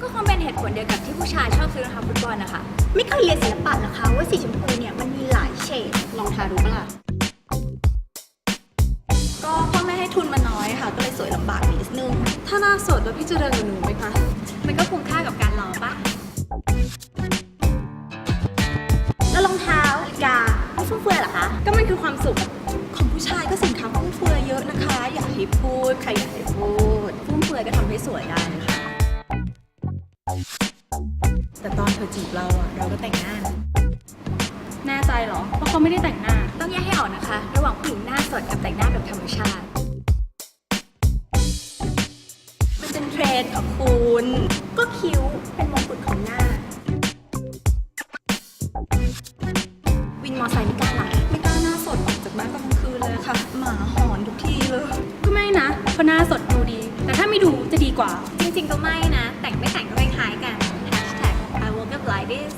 ก็คงเป็นเหตุผลเดียวกับที่ผู้ชายชอบซื้อรองเท้าฟุตบอลนะคะ ไม่เคยเรียนศิลปะหรอคะว่าสีชมพูเนี่ยมันมีหลายเฉดลองทาดูปะล่ะ ก็พ่อแม่ให้ทุนมาน้อยค่ะ ก็เลยสวยลำบากนิดนึง ถ้าหน้าสดแล้วพี่จะเดินกับหนูไหมคะ มันก็คุ้มค่ากับการรอปะแล้วรองเท้านาฬิกาไม่ฟุ่มเฟือยเหรอคะ ก็มันคือความสุขของผู้ชายก็สินค้าฟุ่มเฟือยเยอะนะคะ อย่าให้พูดใครอยากให้พูด เฟือยก็ทำให้สวยได้นะคะแต่ตอนเธอจีบเราอะเราก็แต่งหน้านะแน่ใจเหรอว่าเขาไม่ได้แต่งหน้า ต้องแยกให้ออกนะคะ ระหว่างผู้หญิงหน้าสดกับแต่งหน้าแบบธรรมชาติ มันเป็นเทรนด์ของคุณ ก็คิ้วเป็นมงกุฎของหน้า วินมอไซค์ไม่กล้าหลังไม่กล้าหน้าสดออกจากบ้านตอนกลางคืนเลยค่ะ หมาหอนทุกทีเลย ก็ไม่นะเพราะหน้าสด กว่า จริงๆก็ไม่นะ แต่งไม่แต่งก็คล้ายๆกัน Hashtag I woke up like this